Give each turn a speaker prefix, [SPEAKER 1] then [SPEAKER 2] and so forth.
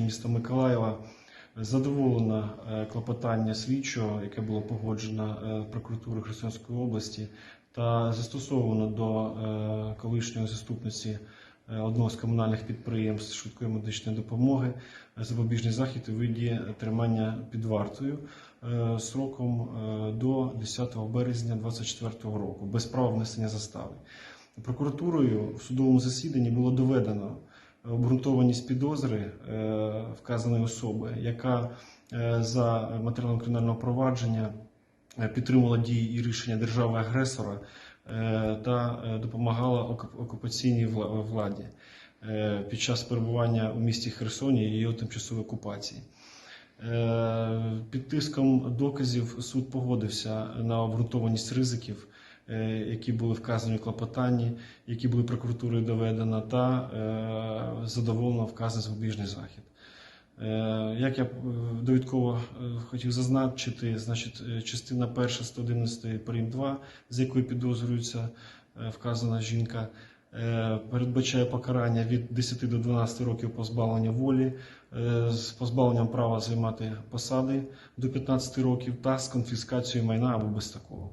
[SPEAKER 1] міста Миколаєва задоволено е, клопотання слідчого, яке було погоджено е, прокуратурою Херсонської області, та застосовано до е, колишньої заступниці е, одного з комунальних підприємств швидкої медичної допомоги е, запобіжний захід у виді тримання під вартою е, сроком е, до 10 березня 2024 року без права внесення застави. Прокуратурою в судовому засіданні було доведено обґрунтованість підозри е, вказаної особи, яка е, за матеріалом кримінального провадження е, підтримувала дії і рішення держави-агресора та допомагала окупаційній владі під час перебування у місті Херсоні і його тимчасової окупації. Під тиском доказів суд погодився на обґрунтованість ризиків, які були вказані в клопотанні, які були прокуратурою доведено, та е, задоволено вказаний запобіжний захід. Е, Як я е, довідково е, хотів зазначити, значить, е, частина 1 111 прим. 2, з якою підозрюється е, вказана жінка, е, передбачає покарання від 10 до 12 років позбавлення волі е, з позбавленням права займати посади до 15 років та з конфіскацією майна або без такого.